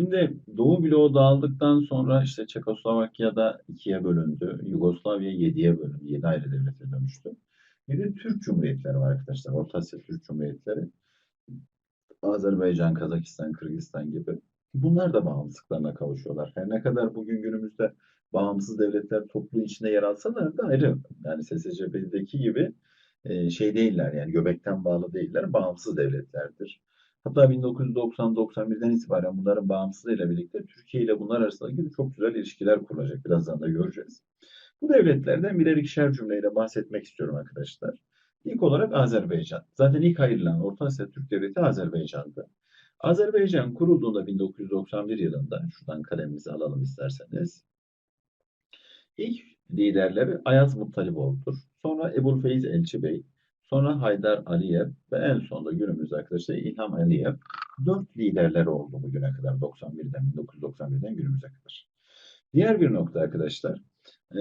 Şimdi Doğu bloğu dağıldıktan sonra işte Çekoslovakya'da ikiye bölündü. Yugoslavya yediye bölündü. Yedi ayrı devlete dönüştü. Bir de Türk Cumhuriyetleri var arkadaşlar. Orta Asya Türk Cumhuriyetleri. Azerbaycan, Kazakistan, Kırgızistan gibi. Bunlar da bağımsızlıklarına kavuşuyorlar. Her ne kadar bugün günümüzde bağımsız devletler topluluğu içinde yer alsalar da ayrı. Yani SSCB'deki gibi e, şey değiller yani göbekten bağlı değiller. Bağımsız devletlerdir. Hatta 1990-91'den itibaren bunların bağımsızlığıyla birlikte Türkiye ile bunlar arasındaki çok güzel ilişkiler kurulacak. Birazdan da göreceğiz. Bu devletlerden birer ikişer cümleyle bahsetmek istiyorum arkadaşlar. İlk olarak Azerbaycan. Zaten ilk ayrılan Orta Asya Türk Devleti Azerbaycan'dı. Azerbaycan kurulduğunda 1991 yılında, şuradan kalemimizi alalım isterseniz. İlk liderleri Ayaz Muttaliboğlu'dur. Sonra Ebul Feyz Elçi Bey, sonra Haydar Aliyev ve en sonunda günümüzde arkadaşlar İlham Aliyev. Dört liderleri oldu bugüne kadar 91'den 1991'den günümüze kadar. Diğer bir nokta arkadaşlar, e,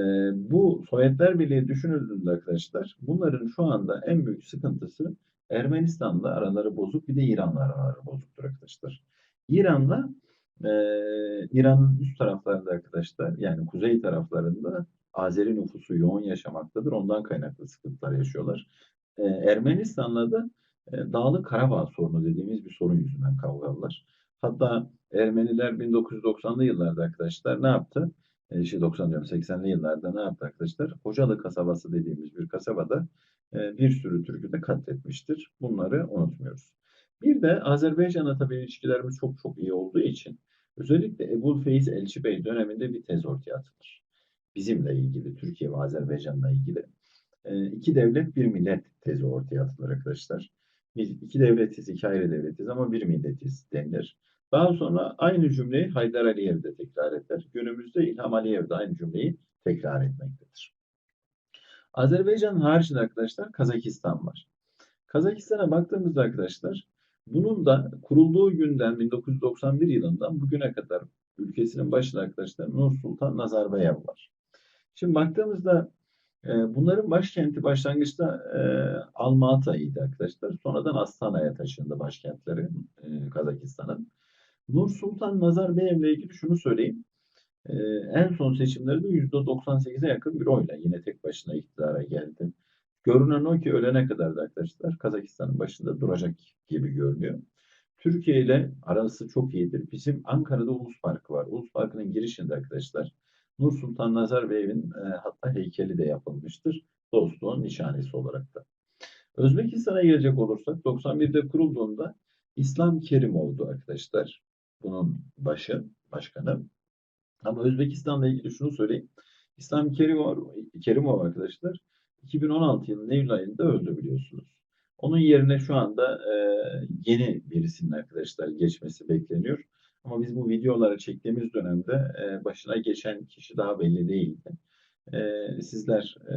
bu Sovyetler Birliği düşünüldüğünde arkadaşlar bunların şu anda en büyük sıkıntısı Ermenistan'la araları bozuk bir de İran'la araları bozuktur arkadaşlar. İran'la e, İran'ın üst taraflarında arkadaşlar yani kuzey taraflarında Azeri nüfusu yoğun yaşamaktadır. Ondan kaynaklı sıkıntılar yaşıyorlar. E, Ermenistan'la da e, Dağlık Karabağ sorunu dediğimiz bir sorun yüzünden kavgalılar. Hatta Ermeniler 1990'lı yıllarda arkadaşlar ne yaptı? E, şey 90 diyorum 80'li yıllarda ne yaptı arkadaşlar? Hocalı kasabası dediğimiz bir kasabada e, bir sürü Türk'ü de katletmiştir. Bunları unutmuyoruz. Bir de Azerbaycan'la tabii ilişkilerimiz çok çok iyi olduğu için özellikle Ebul Feyz Elçi Bey döneminde bir tez ortaya atılır. Bizimle ilgili, Türkiye ve Azerbaycan'la ilgili. E, iki devlet bir millet tezi ortaya atılır arkadaşlar. Biz iki devletiz, iki ayrı devletiz ama bir milletiz denilir. Daha sonra aynı cümleyi Haydar Aliyev de tekrar eder. Günümüzde İlham Aliyev de aynı cümleyi tekrar etmektedir. Azerbaycan haricinde arkadaşlar Kazakistan var. Kazakistan'a baktığımızda arkadaşlar bunun da kurulduğu günden 1991 yılından bugüne kadar ülkesinin başında arkadaşlar Nur Sultan Nazarbayev var. Şimdi baktığımızda bunların başkenti başlangıçta e, Almata'ydı arkadaşlar. Sonradan Astana'ya taşındı başkentleri e, Kazakistan'ın. Nur Sultan Nazarbayev ile ilgili şunu söyleyeyim. Ee, en son seçimlerde %98'e yakın bir oyla yine tek başına iktidara geldi. Görünen o ki ölene kadar da arkadaşlar Kazakistan'ın başında duracak gibi görünüyor. Türkiye ile arası çok iyidir. Bizim Ankara'da Ulus Parkı var. Ulus Parkı'nın girişinde arkadaşlar Nur Sultan Nazarbayev'in e, hatta heykeli de yapılmıştır. Dostluğun nişanesi olarak da. Özbekistan'a gelecek olursak 91'de kurulduğunda İslam Kerim oldu arkadaşlar. Bunun başı, başkanı. Ama Özbekistan'la ilgili şunu söyleyeyim. İslam Kerimov, Kerimov arkadaşlar 2016 yılının Eylül ayında öldü biliyorsunuz. Onun yerine şu anda e, yeni birisinin arkadaşlar geçmesi bekleniyor. Ama biz bu videoları çektiğimiz dönemde e, başına geçen kişi daha belli değildi. E, sizler e,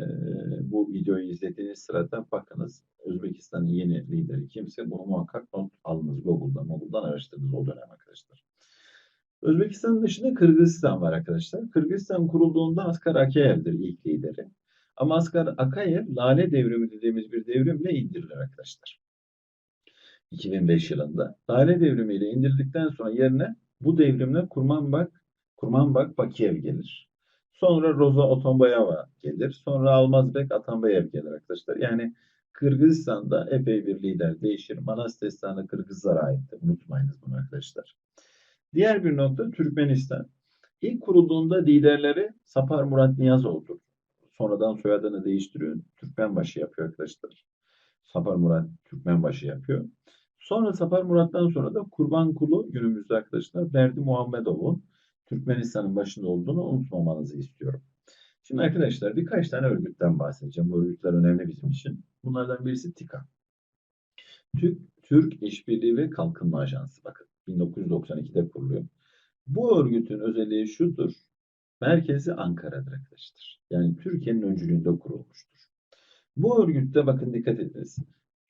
bu videoyu izlediğiniz sırada bakınız Özbekistan'ın yeni lideri kimse bunu muhakkak not alınız Google'dan, Google'dan araştırdınız o dönem arkadaşlar. Özbekistan dışında Kırgızistan var arkadaşlar. Kırgızistan kurulduğunda Askar Akayev'dir ilk lideri. Ama Askar Akayev Lale Devrimi dediğimiz bir devrimle indirilir arkadaşlar. 2005 yılında. Lale Devrimi ile indirildikten sonra yerine bu devrimle Kurmanbak, Kurmanbak Bakiyev gelir. Sonra Roza Otombayeva gelir. Sonra Almazbek Atambayev gelir arkadaşlar. Yani Kırgızistan'da epey bir lider değişir. Manas Destanı Kırgızlara aittir. Unutmayınız bunu arkadaşlar. Diğer bir nokta Türkmenistan. İlk kurulduğunda liderleri Sapar Murat Niyazoğlu'dur. Sonradan soyadını değiştiriyor. Türkmenbaşı yapıyor arkadaşlar. Sapar Murat Türkmenbaşı yapıyor. Sonra Sapar Murat'tan sonra da Kurban Kulu günümüzde arkadaşlar Berdi Muhammedov'un Türkmenistan'ın başında olduğunu unutmamanızı istiyorum. Şimdi arkadaşlar birkaç tane örgütten bahsedeceğim. Bu örgütler önemli bizim için. Bunlardan birisi TİKA. Türk, Türk İşbirliği ve Kalkınma Ajansı. Bakın 1992'de kuruluyor. Bu örgütün özelliği şudur. Merkezi Ankara'dır arkadaşlar. Yani Türkiye'nin öncülüğünde kurulmuştur. Bu örgütte bakın dikkat ediniz.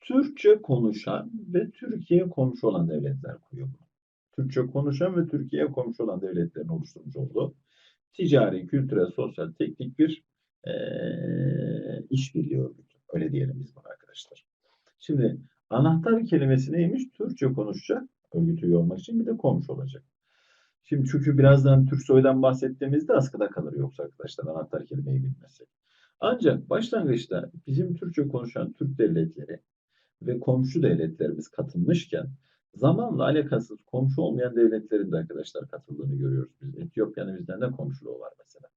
Türkçe konuşan ve Türkiye komşu olan devletler kuruyor bunu. Türkçe konuşan ve Türkiye komşu olan devletlerin oluşturmuş olduğu ticari, kültürel, sosyal, teknik bir e, işbirliği örgütü. Öyle diyelim biz bunu arkadaşlar. Şimdi anahtar kelimesi neymiş? Türkçe konuşacak örgütü üye olmak için bir de komşu olacak. Şimdi çünkü birazdan Türksoy'dan bahsettiğimizde askıda kalır yoksa arkadaşlar anahtar kelimeyi bilmesi. Ancak başlangıçta bizim Türkçe konuşan Türk devletleri ve komşu devletlerimiz katılmışken zamanla alakasız komşu olmayan devletlerin de arkadaşlar katıldığını görüyoruz biz. Etiyopya'nın bizden de komşuluğu var mesela.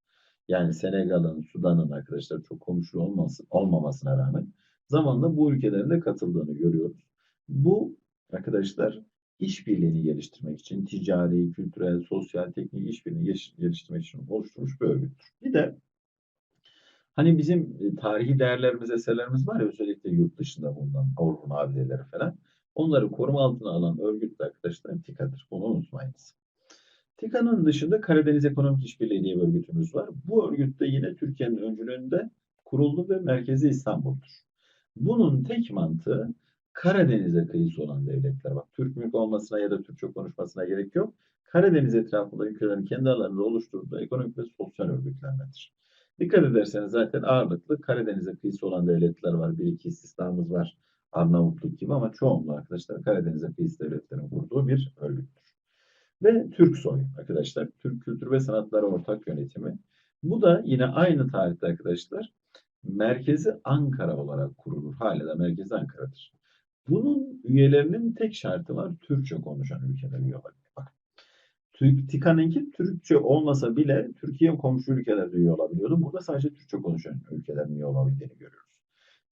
Yani Senegal'ın, Sudan'ın arkadaşlar çok komşu olması, olmamasına rağmen zamanla bu ülkelerin de katıldığını görüyoruz. Bu arkadaşlar işbirliğini geliştirmek için ticari, kültürel, sosyal, teknik işbirliğini geliştirmek için oluşturmuş bir örgüttür. Bir de hani bizim e, tarihi değerlerimiz, eserlerimiz var ya özellikle yurt dışında bulunan Avrupa'nın abideleri falan. Onları koruma altına alan örgüt de arkadaşlar TİKA'dır. Bunu unutmayınız. TİKA'nın dışında Karadeniz Ekonomik İşbirliği diye bir örgütümüz var. Bu örgüt de yine Türkiye'nin öncülüğünde kuruldu ve merkezi İstanbul'dur. Bunun tek mantığı Karadeniz'e kıyısı olan devletler. Bak Türk mülk olmasına ya da Türkçe konuşmasına gerek yok. Karadeniz etrafında ülkelerin kendi alanında oluşturduğu ekonomik ve sosyal örgütlenmedir. Dikkat ederseniz zaten ağırlıklı Karadeniz'e kıyısı olan devletler var. Bir iki istisnamız var. Arnavutluk gibi ama çoğunluğu arkadaşlar Karadeniz'e kıyısı devletlerin kurduğu bir örgüttür. Ve Türksoy arkadaşlar. Türk Kültür ve Sanatları Ortak Yönetimi. Bu da yine aynı tarihte arkadaşlar merkezi Ankara olarak kurulur. Hala da merkezi Ankara'dır. Bunun üyelerinin tek şartı var. Türkçe konuşan ülkeler üye olabilir. Bak. TİKA'nınki Türkçe olmasa bile Türkiye komşu ülkelerde üye olabiliyordu. Burada sadece Türkçe konuşan ülkelerin üye olabildiğini görüyoruz.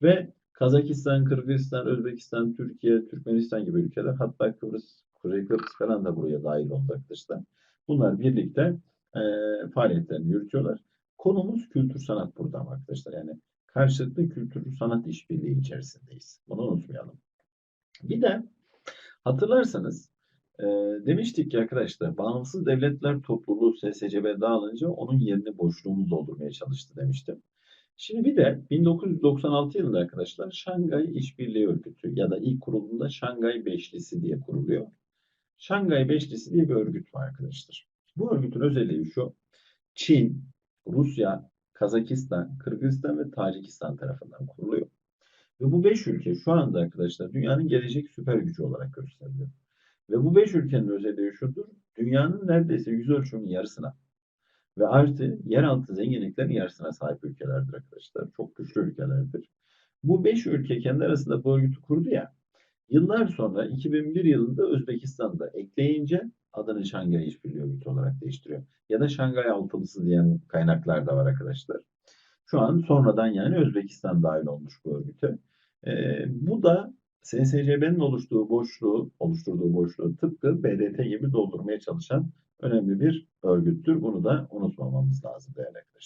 Ve Kazakistan, Kırgızistan, Özbekistan, Türkiye, Türkmenistan gibi ülkeler hatta Kıbrıs, Kuzey Kıbrıs falan da buraya dahil oldu arkadaşlar. Bunlar birlikte e, faaliyetlerini yürütüyorlar. Konumuz kültür sanat burada arkadaşlar. Yani karşılıklı kültür sanat işbirliği içerisindeyiz. Bunu unutmayalım. Bir de hatırlarsanız e, demiştik ki arkadaşlar bağımsız devletler topluluğu SSCB dağılınca onun yerini boşluğunu doldurmaya çalıştı demiştim. Şimdi bir de 1996 yılında arkadaşlar Şangay İşbirliği Örgütü ya da ilk kurulduğunda Şangay Beşlisi diye kuruluyor. Şangay Beşlisi diye bir örgüt var arkadaşlar. Bu örgütün özelliği şu. Çin, Rusya, Kazakistan, Kırgızistan ve Tacikistan tarafından kuruluyor. Ve bu beş ülke şu anda arkadaşlar dünyanın gelecek süper gücü olarak gösteriliyor. Ve bu beş ülkenin özelliği şudur. Dünyanın neredeyse yüz ölçümünün yarısına ve artı yeraltı zenginliklerin yarısına sahip ülkelerdir arkadaşlar. Çok güçlü ülkelerdir. Bu beş ülke kendi arasında bu örgütü kurdu ya. Yıllar sonra 2001 yılında Özbekistan'da ekleyince adını Şangay İşbirliği Örgütü olarak değiştiriyor. Ya da Şangay Altılısı diyen kaynaklar da var arkadaşlar. Şu an sonradan yani Özbekistan dahil olmuş bu örgüte. Ee, bu da SSCB'nin oluştuğu boşluğu, oluşturduğu boşluğu tıpkı BDT gibi doldurmaya çalışan önemli bir örgüttür. Bunu da unutmamamız lazım değerli arkadaşlar.